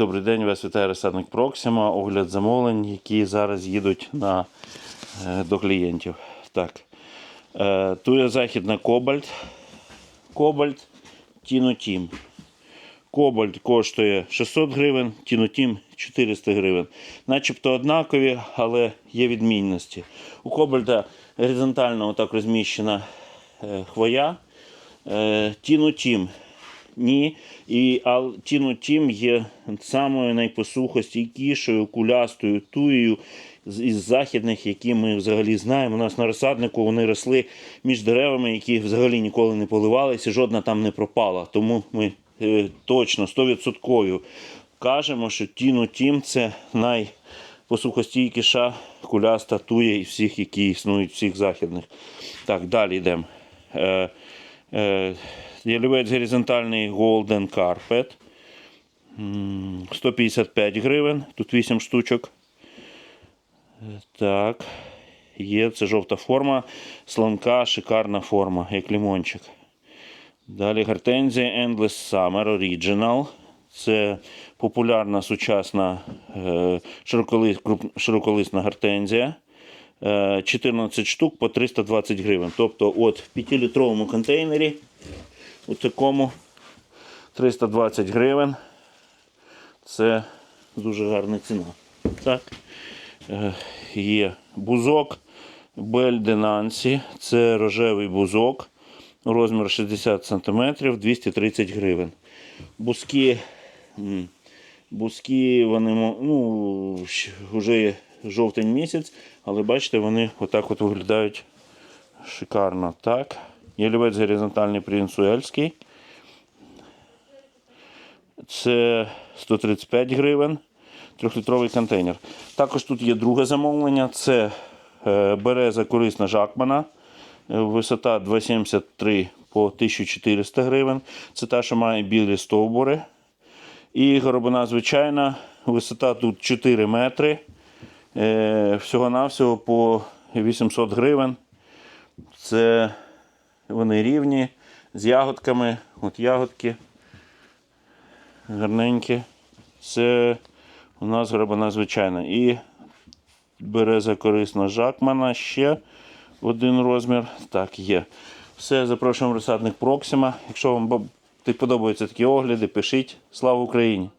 Добрий день, вас вітає розсадник Проксима. Огляд замовлень, які зараз їдуть на, е, до клієнтів. Так. Е, Туя західна Кобальт. Кобальт Тінотім. Кобальт коштує 600 гривень, Тінотім 400 гривень. Начебто однакові, але є відмінності. У Кобальта горизонтально отак розміщена е, хвоя. Тінотім ні. І а Тіно Тім є самою найпосухостійкішою кулястою туєю із західних, які ми взагалі знаємо. У нас на розсаднику вони росли між деревами, які взагалі ніколи не поливалися, жодна там не пропала. Тому ми е, точно 100% кажемо, що Тіно Тім це найпосухостійкіша куляста туя із всіх, які існують, всіх західних. Так, далі йдемо. Е, Ялівець горизонтальний Golden Carpet. 155 гривень. Тут 8 штучок. Е, Так. Є, це жовта форма. Слонка, шикарна форма, як лимончик. Далі гортензія Endless Summer Original. Це популярна сучасна е, широколисна гортензія. Е, 14 штук по 320 гривень. Тобто от в 5-літровому контейнері у такому 320 гривень. Це дуже гарна ціна. Так. Е, Є бузок Бель де Нансі. Це рожевий бузок. Розмір 60 см, 230 гривень. Бузки, бузки вони ну, вже жовтень місяць, але бачите, вони отак от виглядають шикарно. Так. Ялівець горизонтальний принц. Це 135 гривень. Трьохлітровий контейнер. Також тут є друге замовлення. Це е, береза корисна Жакмана. Висота 2,73 по 1400 гривень. Це та, що має білі стовбури. І горобина звичайна. Висота тут 4 метри. Е, Всього-навсього по 800 гривень. Це вони рівні з ягодками. От ягодки гарненькі. Це у нас грабина звичайна. І береза корисна Жакмана ще один розмір. Так, є. Все, запрошуємо розсадник Проксима. Якщо вам подобаються такі огляди, пишіть. Слава Україні!